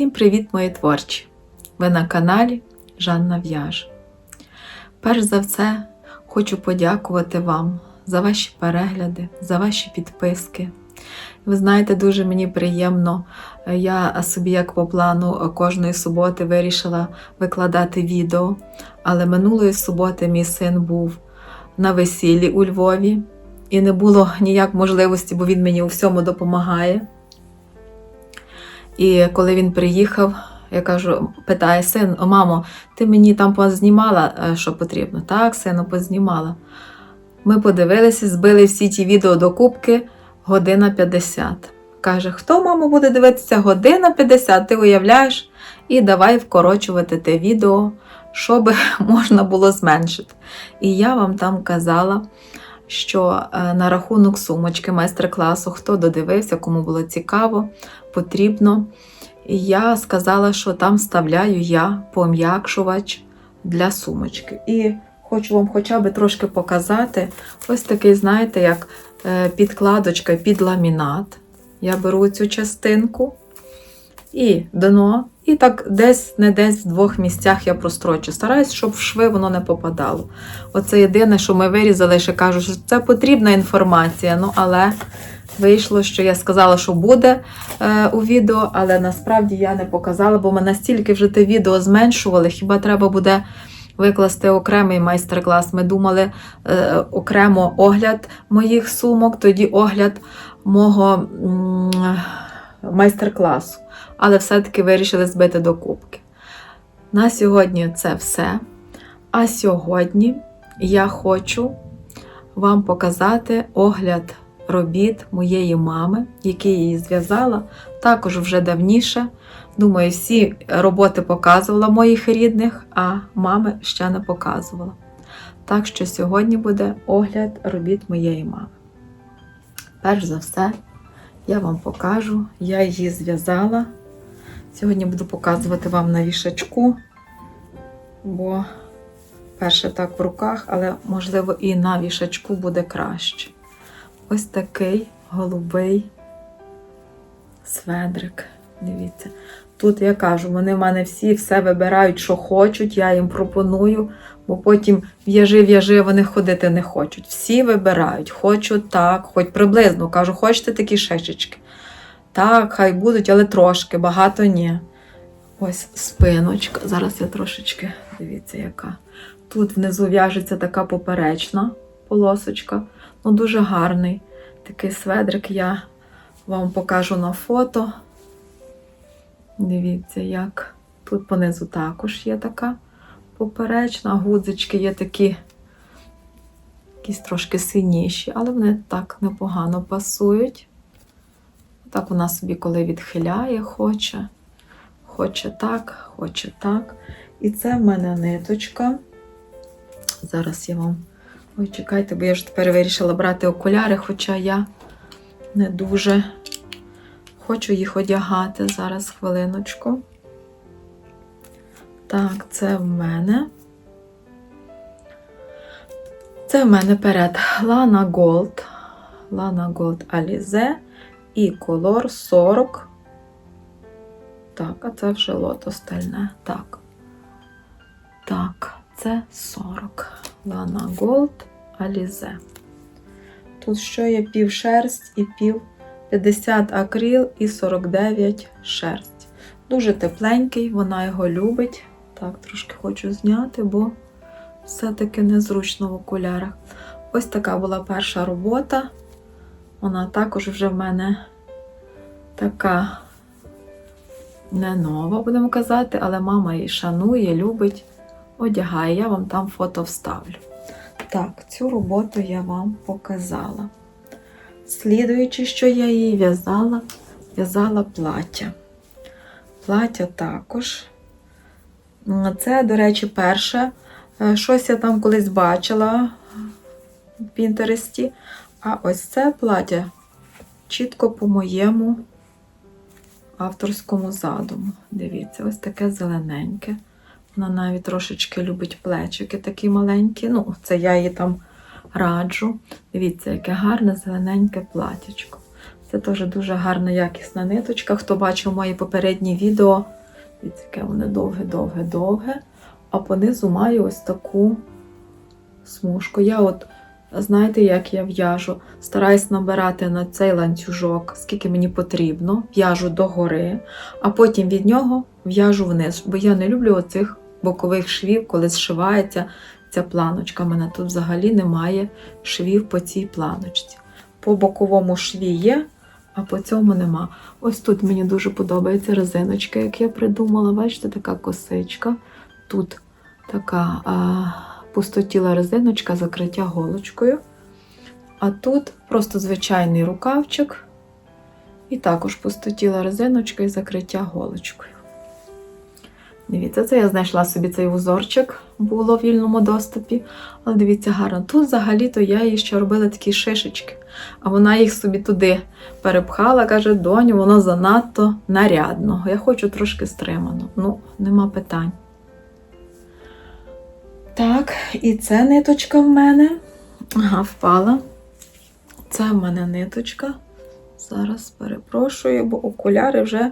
Всім привіт, мої творчі! Ви на каналі Жанна В'яж. Перш за все, хочу подякувати вам за ваші перегляди, за ваші підписки. Ви знаєте, дуже мені приємно. Я собі, як по плану, кожної суботи вирішила викладати відео, але минулої суботи мій син був на весіллі у Львові, і не було ніяк можливості, бо він мені у всьому допомагає. І коли він приїхав, я кажу, питає син, «О, мамо, ти мені там познімала, е, що потрібно? Так, сину, познімала. Ми подивилися, збили всі ті відео до кубки година 50. Каже, хто, мамо, буде дивитися година 50, ти уявляєш? І давай вкорочувати те відео, щоб можна було зменшити. І я вам там казала, що е, на рахунок сумочки майстер-класу, хто додивився, кому було цікаво, потрібно. І я сказала, що там вставляю я пом'якшувач для сумочки. І хочу вам хоча б трошки показати ось такий, знаєте, як е, підкладочка під ламінат. Я беру цю частинку і дно, і так десь не десь в двох місцях я прострочу. Стараюсь, щоб в шви воно не попадало. Оце єдине, що ми вирізали, ще кажу, що це потрібна інформація. Ну, але вийшло, що я сказала, що буде е, у відео, але насправді я не показала, бо ми настільки вже те відео зменшували, хіба треба буде. Викласти окремий майстер-клас. Ми думали е, окремо огляд моїх сумок, тоді огляд мого майстер-класу. Але все-таки вирішили збити до кубки. На сьогодні це все. А сьогодні я хочу вам показати огляд робіт моєї мами, які її зв'язала, також вже давніше. Думаю, всі роботи показувала моїх рідних, а мами ще не показувала. Так що сьогодні буде огляд робіт моєї мами. Перш за все, я вам покажу, я її зв'язала. Сьогодні буду показувати вам на вішачку, бо перше так в руках, але, можливо, і на вішачку буде краще. Ось такий голубий сведрик. Дивіться. Тут я кажу, вони в мене всі все вибирають, що хочуть, я їм пропоную, бо потім в'яжи, в'яжи, вони ходити не хочуть. Всі вибирають, хочу так, хоч приблизно. Кажу, хочете такі шишечки? Так, хай будуть, але трошки, багато ні. Ось спиночка. Зараз я трошечки, дивіться, яка. Тут внизу в'яжеться така поперечна полосочка. Ну, дуже гарний такий сведрик я вам покажу на фото. Дивіться, як тут понизу також є така поперечна, гудзички є такі, якісь трошки синіші, але вони так непогано пасують. Так вона собі, коли відхиляє, хоче. Хоче так, хоче так. І це в мене ниточка. Зараз я вам. Ой, чекайте, бо я ж тепер вирішила брати окуляри, хоча я не дуже хочу їх одягати. Зараз хвилиночку. Так, це в мене. Це в мене перед Lana Gold. Lana Gold Alize і колор 40. Так, а це вже лото стальне. Так. Так, це 40. Lana Gold Alize. Тут що є пів шерсть і пів 50 акрил і 49 шерсть. Дуже тепленький, вона його любить. Так, трошки хочу зняти, бо все-таки незручно в окулярах. Ось така була перша робота. Вона також вже в мене така не нова, будемо казати, але мама її шанує, любить, одягає. Я вам там фото вставлю. Так, цю роботу я вам показала. Слідуючи, що я її в'язала, в'язала плаття. Плаття також. Це, до речі, перше. Е, Щось я там колись бачила в Пінтересті. А ось це плаття чітко по моєму авторському задуму. Дивіться, ось таке зелененьке. Вона навіть трошечки любить плечики такі маленькі. Ну, це я її там раджу. Дивіться, яке гарне зелененьке платячко. Це теж дуже гарна якісна ниточка. Хто бачив мої попередні відео, дивіться, яке воно довге-довге-довге. А понизу маю ось таку смужку. Я от, знаєте, як я в'яжу? Стараюсь набирати на цей ланцюжок, скільки мені потрібно, в'яжу догори, а потім від нього в'яжу вниз. Бо я не люблю оцих бокових швів, коли зшивається ця планочка. У мене тут взагалі немає швів по цій планочці. По боковому шві є, а по цьому нема. Ось тут мені дуже подобається резиночка, як я придумала. Бачите, така косичка. Тут така а, пустотіла резиночка, закриття голочкою. А тут просто звичайний рукавчик. І також пустотіла резиночка і закриття голочкою. Дивіться, це я знайшла собі цей узорчик, було в вільному доступі. Але дивіться, гарно. Тут взагалі-то я їй ще робила такі шишечки, а вона їх собі туди перепхала, каже, доню, воно занадто нарядно. Я хочу трошки стримано. Ну, нема питань. Так, і це ниточка в мене. Ага, впала. Це в мене ниточка. Зараз перепрошую, бо окуляри вже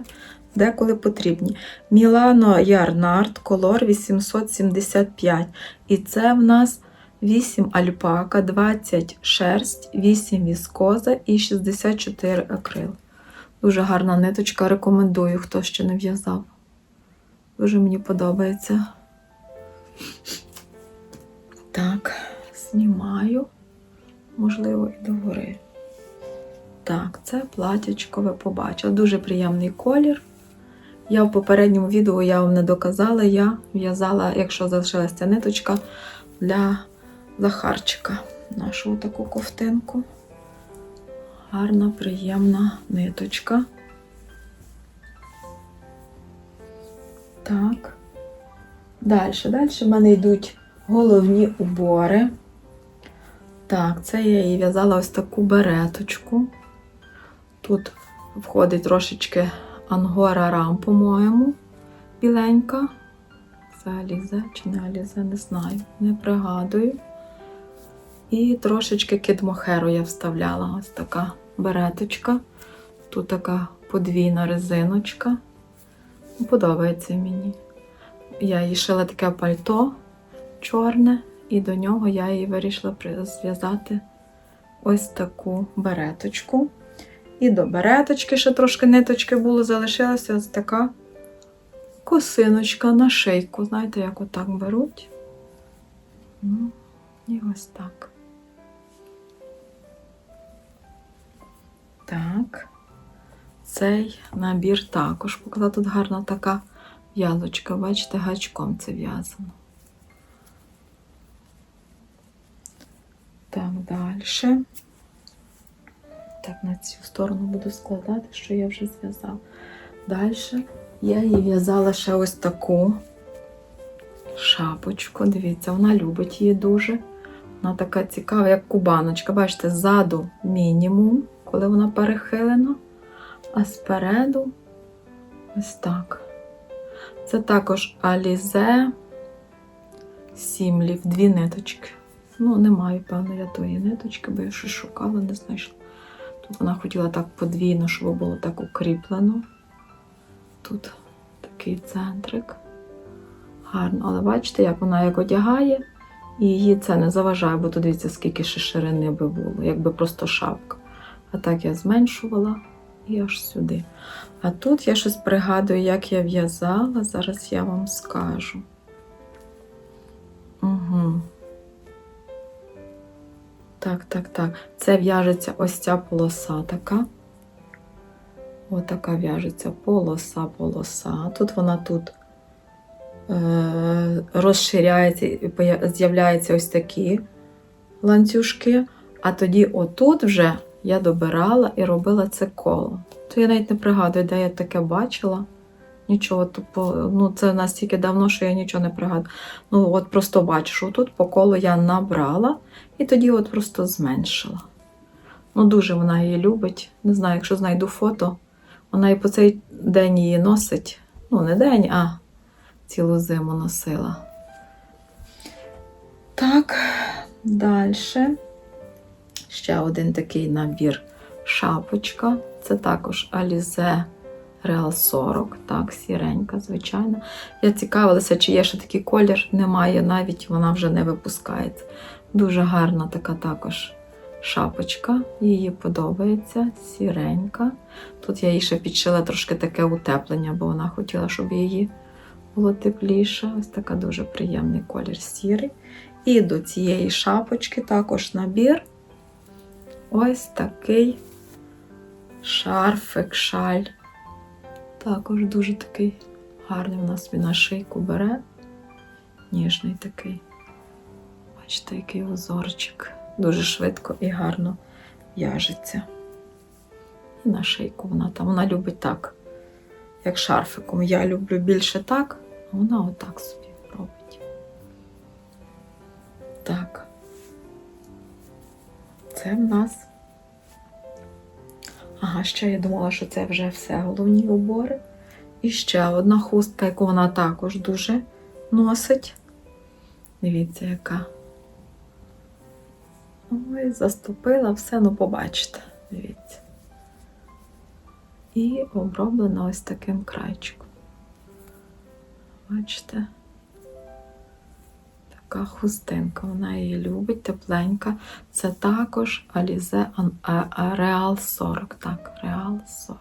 деколи потрібні. Мілано Ярнард, колор 875. І це в нас 8 альпака, 20 шерсть, 8 віскоза і 64 акрил. Дуже гарна ниточка, рекомендую, хто ще не в'язав. Дуже мені подобається. Так, знімаю, можливо, і догори. Так, це платячко ви побачили. Дуже приємний колір. Я в попередньому відео я вам не доказала, я в'язала, якщо залишилася ця ниточка, для Захарчика. Нашу таку ковтинку. Гарна, приємна ниточка. Так. Далі. Далі в мене йдуть головні убори. Так, це я її в'язала ось таку береточку. Тут входить трошечки ангора рам, по-моєму, біленька. Це Алізе чи не Алізе, не знаю, не пригадую. І трошечки кідмохеру я вставляла. Ось така береточка. Тут така подвійна резиночка. Подобається мені. Я їй шила таке пальто чорне, і до нього я її вирішила зв'язати ось таку береточку. І до береточки ще трошки ниточки було, залишилася ось така косиночка на шийку. Знаєте, як отак беруть? Ну, і ось так. Так. Цей набір також показала. Тут гарна така в'язочка. Бачите, гачком це в'язано. Так, далі. Так, на цю сторону буду складати, що я вже зв'язала. Далі я їй в'язала ще ось таку шапочку. Дивіться, вона любить її дуже. Вона така цікава, як кубаночка. Бачите, ззаду мінімум, коли вона перехилена, а спереду ось так. Це також Alize Сімлів, дві ниточки. Ну, не маю, певно, я тої ниточки, бо я щось шукала, не знайшла. Вона хотіла так подвійно, щоб було так укріплено. Тут такий центрик. Гарно, але бачите, як вона як одягає, і її це не заважає, бо тут дивіться, скільки ще ширини би було, якби просто шапка. А так я зменшувала і аж сюди. А тут я щось пригадую, як я в'язала, зараз я вам скажу. Угу. Так, так, так. Це в'яжеться ось ця полоса така. Отака в'яжеться полоса, полоса. Тут вона тут е- розширяється, з'являються ось такі ланцюжки. А тоді отут вже я добирала і робила це коло. То я навіть не пригадую, де я таке бачила. Нічого, тупо, ну це настільки давно, що я нічого не пригадую. Ну, от просто бачу, що тут по колу я набрала і тоді от просто зменшила. Ну, дуже вона її любить. Не знаю, якщо знайду фото, вона і по цей день її носить. Ну, не день, а цілу зиму носила. Так, далі. Ще один такий набір шапочка. Це також Alize Real 40, так, сіренька, звичайно. Я цікавилася, чи є ще такий колір. Немає, навіть вона вже не випускається. Дуже гарна така також шапочка. Їй подобається, сіренька. Тут я їй ще підшила трошки таке утеплення, бо вона хотіла, щоб її було тепліше. Ось така дуже приємний колір сірий. І до цієї шапочки також набір. Ось такий шарфик, шаль. Також дуже такий гарний у нас він на шийку бере. Ніжний такий. Бачите, який узорчик. Дуже швидко і гарно в'яжеться. І на шийку вона там. Вона любить так, як шарфиком. Я люблю більше так, а вона отак собі робить. Так. Це в нас. Ага, ще я думала, що це вже все головні убори. І ще одна хустка, яку вона також дуже носить. Дивіться, яка. Ой, заступила все, ну побачите, дивіться. І оброблена ось таким крайчиком. Бачите? Така хустинка, вона її любить, тепленька. Це також Alize а- а- Real 40. Так, Real 40.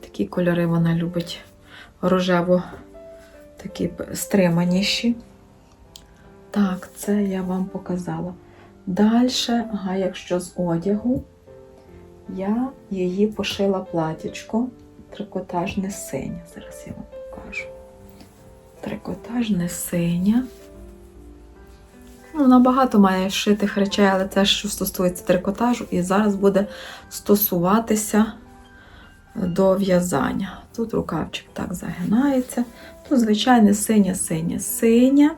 Такі кольори вона любить рожево, такі стриманіші. Так, це я вам показала. Далі, ага, якщо з одягу, я її пошила платічко трикотажне синє. Зараз я вам. Трикотажне синє. Ну, вона багато має шитих речей, але це що стосується трикотажу, і зараз буде стосуватися до в'язання. Тут рукавчик так загинається. Тут, звичайне, синє.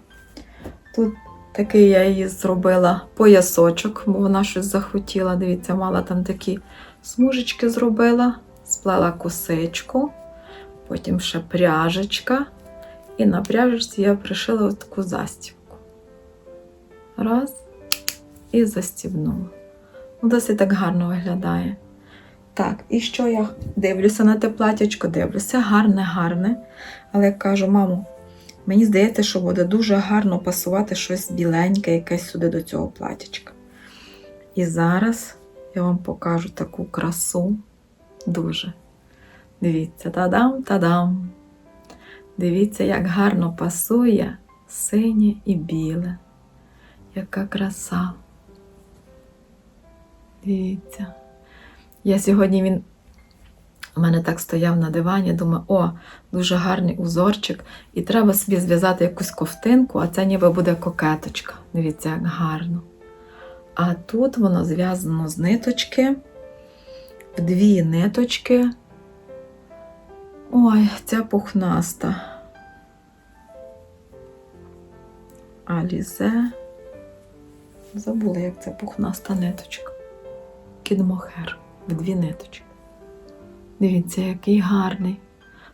Тут такий я її зробила поясочок, бо вона щось захотіла. Дивіться, мала там такі смужечки зробила, сплела косичку, потім ще пряжечка. І на пряжечці я пришила ось таку застібку. Раз. І застібнула. Ну, Досить так гарно виглядає. Так, і що я дивлюся на те платячко? Дивлюся, гарне, гарне. Але як кажу, мамо, мені здається, що буде дуже гарно пасувати щось біленьке, якесь сюди до цього платячка. І зараз я вам покажу таку красу. Дуже. Дивіться, тадам, тадам. Дивіться, як гарно пасує синє і біле. Яка краса. Дивіться. Я сьогодні він у мене так стояв на дивані, думаю, о, дуже гарний узорчик, і треба собі зв'язати якусь ковтинку, а це ніби буде кокеточка. Дивіться, як гарно. А тут воно зв'язано з ниточки, в дві ниточки. Ой, ця пухнаста. Алізе. Забула, як це пухнаста ниточка. Кідмохер в дві ниточки. Дивіться, який гарний.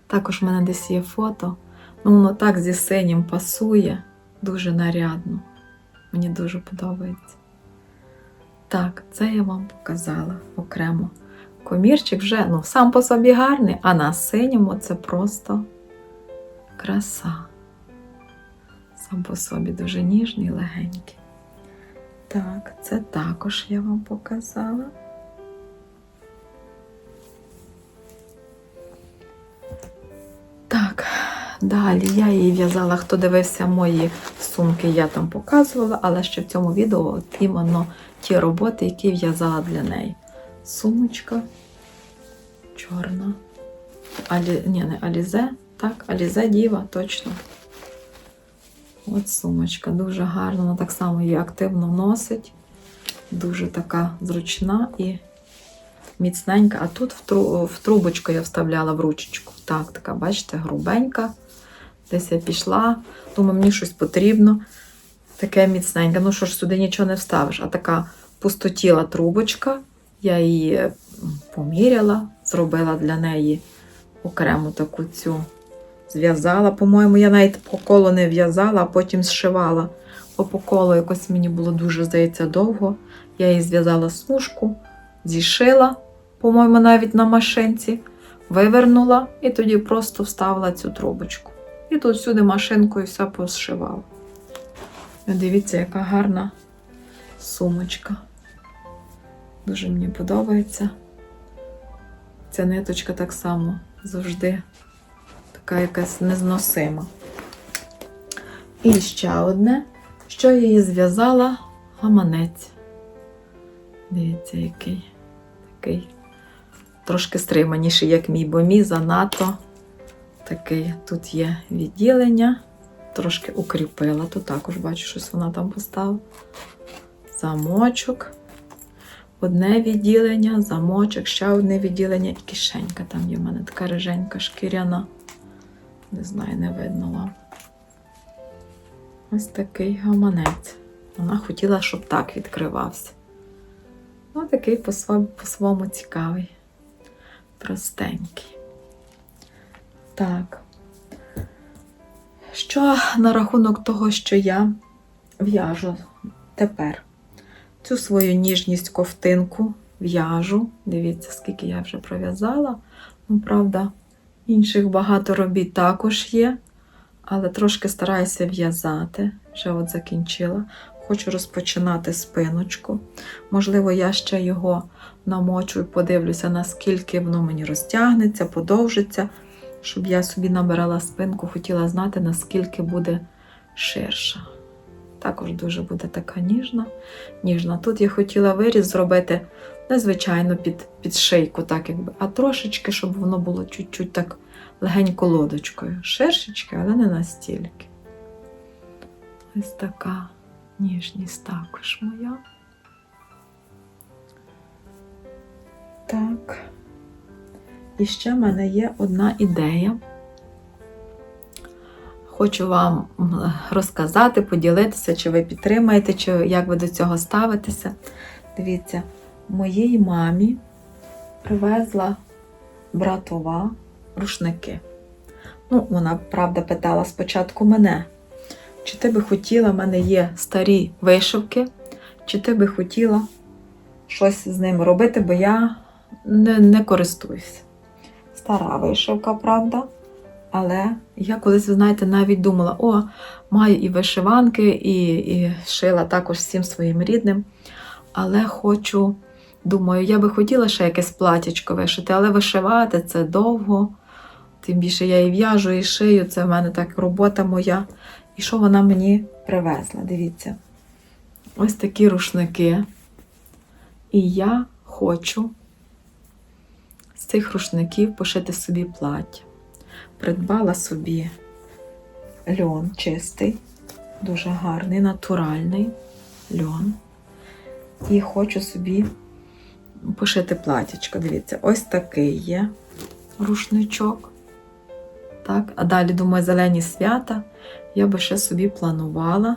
Також в мене десь є фото. Ну, воно так зі синім пасує, дуже нарядно. Мені дуже подобається. Так, це я вам показала окремо. Комірчик вже ну, сам по собі гарний, а на синьому це просто краса. Сам по собі дуже ніжний, легенький. Так, це також я вам показала. Так, далі я її в'язала. Хто дивився мої сумки, я там показувала, але ще в цьому відео от іменно ті роботи, які в'язала для неї. Сумочка чорна. Алі... Ні, не Алізе. Так, Алізе Діва, точно. От сумочка, дуже гарна, вона так само її активно носить. Дуже така зручна і міцненька. А тут в, тру... в трубочку я вставляла в ручечку. Так, така, бачите, грубенька. Десь я пішла, думаю, мені щось потрібно. Таке міцненьке. Ну що ж, сюди нічого не вставиш. А така пустотіла трубочка. Я її поміряла, зробила для неї окрему таку цю зв'язала. По-моєму, я навіть по колу не в'язала, а потім зшивала. йшло по колу, якось мені було дуже, здається, довго. Я її зв'язала смужку, зішила, по-моєму, навіть на машинці, вивернула і тоді просто вставила цю трубочку. І тут сюди машинкою все позшивала. Дивіться, яка гарна сумочка. Дуже мені подобається. Ця ниточка так само завжди така якась незносима. І ще одне, що я її зв'язала гаманець. Дивіться, який такий трошки стриманіший, як мій, бо мій занадто такий. Тут є відділення, трошки укріпила. Тут також бачу, щось вона там поставила. Замочок. Одне відділення, замочок, ще одне відділення і кишенька. Там є в мене така риженька шкіряна. Не знаю, не видно вам. Ось такий гаманець. Вона хотіла, щоб так відкривався. Ну, такий по-своєму, цікавий. Простенький. Так. Що на рахунок того, що я в'яжу тепер? Цю свою ніжність ковтинку в'яжу. Дивіться, скільки я вже пров'язала. Ну, правда, інших багато робіт також є, але трошки стараюся в'язати. Вже от закінчила. Хочу розпочинати спиночку. Можливо, я ще його намочу і подивлюся, наскільки воно мені розтягнеться, подовжиться, щоб я собі набирала спинку, хотіла знати, наскільки буде ширша. Також дуже буде така ніжна. ніжна. Тут я хотіла виріз зробити незвичайно під, під шийку, так якби, а трошечки, щоб воно було чуть-чуть так легенько лодочкою. Ширшечки, але не настільки. Ось така ніжність також моя. Так. І ще в мене є одна ідея. Хочу вам розказати, поділитися, чи ви підтримаєте, чи як ви до цього ставитеся. Дивіться, моїй мамі привезла братова рушники. Ну, вона, правда, питала спочатку мене, чи ти би хотіла, в мене є старі вишивки, чи ти би хотіла щось з ними робити, бо я не, не користуюся. Стара вишивка, правда. Але я колись, ви знаєте, навіть думала, о, маю і вишиванки, і, і шила також всім своїм рідним. Але хочу, думаю, я би хотіла ще якесь платячко вишити, але вишивати це довго. Тим більше я і в'яжу, і шию, це в мене так робота моя. І що вона мені привезла? Дивіться. Ось такі рушники. І я хочу з цих рушників пошити собі плаття придбала собі льон чистий, дуже гарний, натуральний льон. І хочу собі пошити платічко. Дивіться, ось такий є рушничок. Так, а далі, думаю, зелені свята. Я би ще собі планувала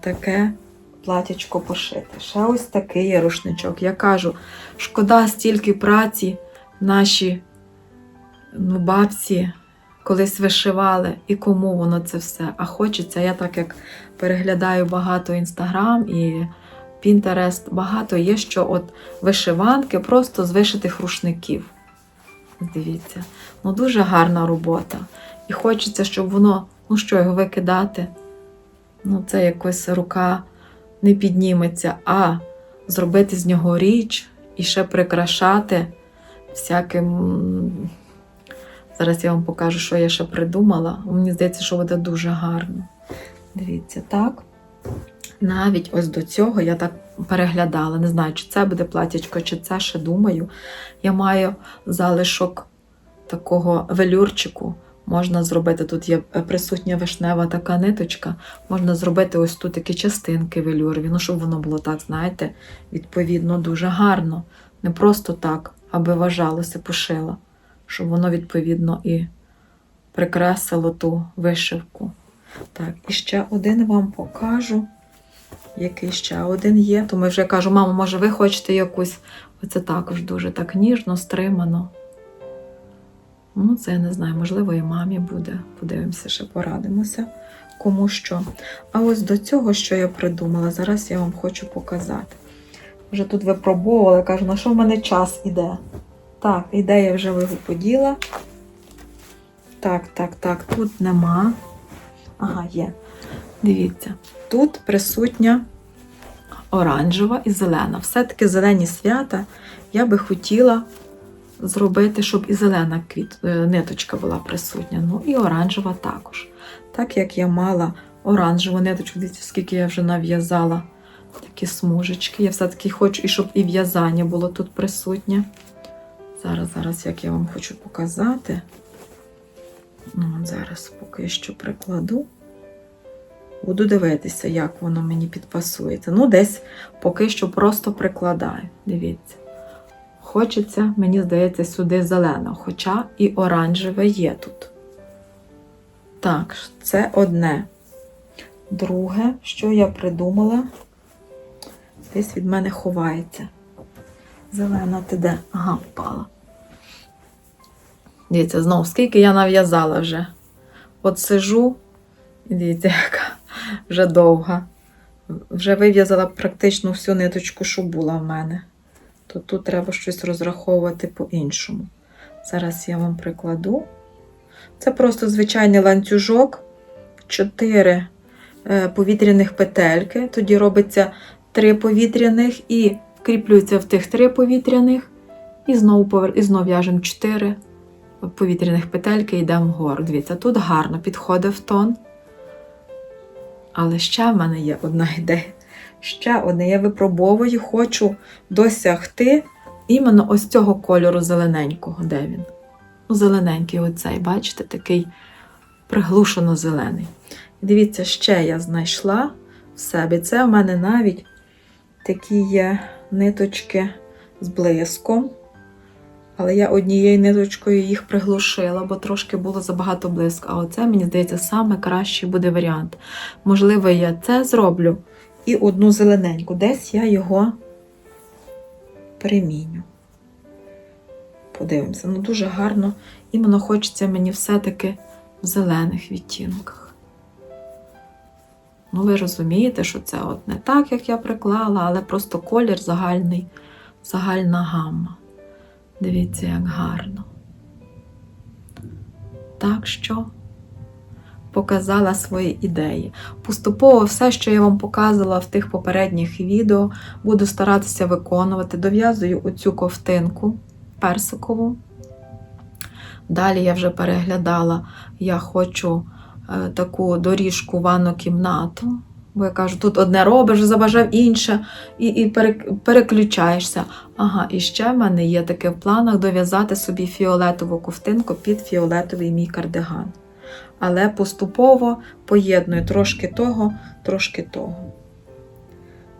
таке платічко пошити. Ще ось такий є рушничок. Я кажу, шкода стільки праці наші ну, бабці колись вишивали і кому воно це все. А хочеться, я так як переглядаю багато інстаграм і Пінтерест, багато є, що от вишиванки просто з вишитих рушників. Дивіться, ну дуже гарна робота. І хочеться, щоб воно, ну що, його викидати. Ну, це якось рука не підніметься, а зробити з нього річ і ще прикрашати всяким Зараз я вам покажу, що я ще придумала. Мені здається, що буде дуже гарно. Дивіться, так. Навіть ось до цього я так переглядала. Не знаю, чи це буде платячко, чи це ще думаю. Я маю залишок такого велюрчику. Можна зробити, тут є присутня вишнева така ниточка. Можна зробити ось тут такі частинки велюрові, ну, щоб воно було так, знаєте, відповідно, дуже гарно. Не просто так, аби вважалося, пошила щоб воно відповідно і прикрасило ту вишивку. Так, і ще один вам покажу. Який ще один є. Тому я вже кажу, мамо, може, ви хочете якусь. Оце також дуже так ніжно, стримано. Ну, це я не знаю, можливо, і мамі буде. Подивимося, ще порадимося. кому що. А ось до цього, що я придумала, зараз я вам хочу показати. Вже тут випробовувала, кажу, на що в мене час іде. Так, ідея вже вигуподіла. Так, так, так, тут нема. Ага, є. Дивіться, тут присутня оранжева і зелена. Все-таки зелені свята я би хотіла зробити, щоб і зелена квіт, е, ниточка була присутня. Ну і оранжева також. Так як я мала оранжеву ниточку, дивіться, скільки я вже нав'язала такі смужечки. Я все-таки хочу, і щоб і в'язання було тут присутнє. Зараз, зараз, як я вам хочу показати. Ну, зараз поки що прикладу. Буду дивитися, як воно мені підпасується. Ну, десь поки що просто прикладаю. Дивіться. Хочеться, мені здається, сюди зеленого, хоча і оранжеве є тут. Так, це одне. Друге, що я придумала, десь від мене ховається. Зелена ти де? Ага, впала. Дивіться, знову, скільки я нав'язала вже. От сижу, і дивіться, яка вже довга. Вже вив'язала практично всю ниточку, що була в мене. То тут треба щось розраховувати по-іншому. Зараз я вам прикладу. Це просто звичайний ланцюжок, 4 е, повітряних петельки. Тоді робиться 3 повітряних і кріплюється в тих 3 повітряних. І знову, повер... і знову в'яжемо 4 повітряних петельки і йдемо вгору. Дивіться, тут гарно підходить в тон. Але ще в мене є одна ідея. Ще одне, я випробовую, хочу досягти іменно ось цього кольору зелененького. Де він? Ну, зелененький оцей, бачите, такий приглушено зелений. Дивіться, ще я знайшла в себе. Це в мене навіть такі є ниточки з блиском. Але я однією ниточкою їх приглушила, бо трошки було забагато блиску. А оце, мені здається, саме кращий буде варіант. Можливо, я це зроблю і одну зелененьку. Десь я його приміню. Подивимося. Ну, дуже гарно. Іменно хочеться мені все-таки в зелених відтінках. Ну, ви розумієте, що це от не так, як я приклала, але просто колір загальний, загальна гамма. Дивіться, як гарно. Так що показала свої ідеї. Поступово все, що я вам показувала в тих попередніх відео, буду старатися виконувати. Дов'язую оцю ковтинку персикову. Далі я вже переглядала, я хочу таку доріжку ванну кімнату. Бо я кажу, тут одне робиш, забажав інше, і і переключаєшся. Ага, і ще в мене є таке в планах дов'язати собі фіолетову ковтинку під фіолетовий мій кардиган. Але поступово поєдную трошки того, трошки того.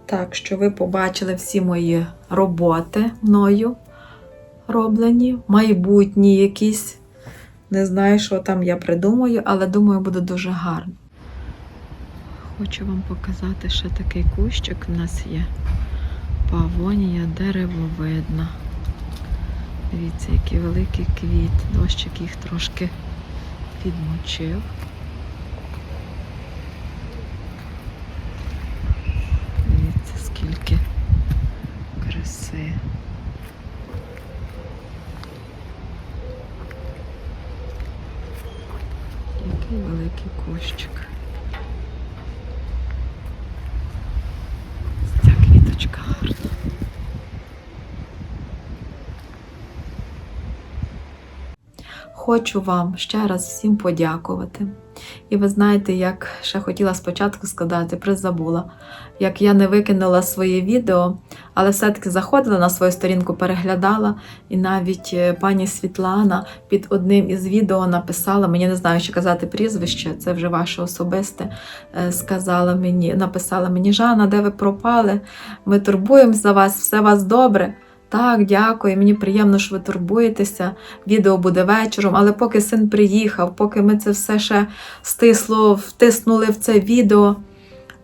Так що ви побачили всі мої роботи мною роблені, майбутні якісь. Не знаю, що там я придумаю, але думаю, буде дуже гарно. Хочу вам показати ще такий кущик в нас є. Павонія деревовидна. Дивіться, який великий квіт. Дощик їх трошки підмочив. Дивіться, скільки краси. Який великий кущик. Ця квіточка гарна. Хочу вам ще раз всім подякувати. І ви знаєте, як ще хотіла спочатку сказати, призабула, як я не викинула своє відео, але все-таки заходила на свою сторінку, переглядала, і навіть е, пані Світлана під одним із відео написала, мені не знаю, що казати прізвище, це вже ваше особисте, е, сказала мені, написала мені, Жанна, де ви пропали? Ми турбуємося за вас, все вас добре. Так, дякую, мені приємно, що ви турбуєтеся. Відео буде вечором, але поки син приїхав, поки ми це все ще стисло, втиснули в це відео.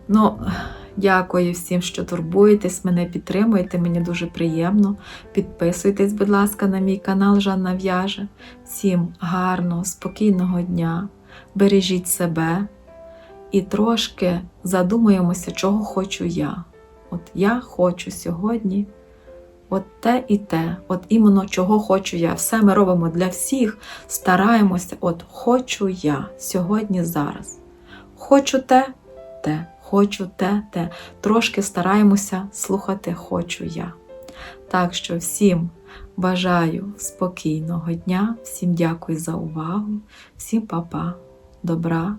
Ну, дякую всім, що турбуєтесь, мене підтримуєте, мені дуже приємно. Підписуйтесь, будь ласка, на мій канал Жанна В'яже. Всім гарного, спокійного дня. Бережіть себе і трошки задумуємося, чого хочу я. От я хочу сьогодні. От те і те, от іменно чого хочу я. Все ми робимо для всіх, стараємося, от хочу я сьогодні, зараз. Хочу те, те, хочу те, те. Трошки стараємося слухати хочу я. Так що всім бажаю спокійного дня, всім дякую за увагу, всім па-па, добра,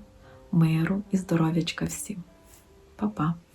миру і здоров'ячка всім. Па-па.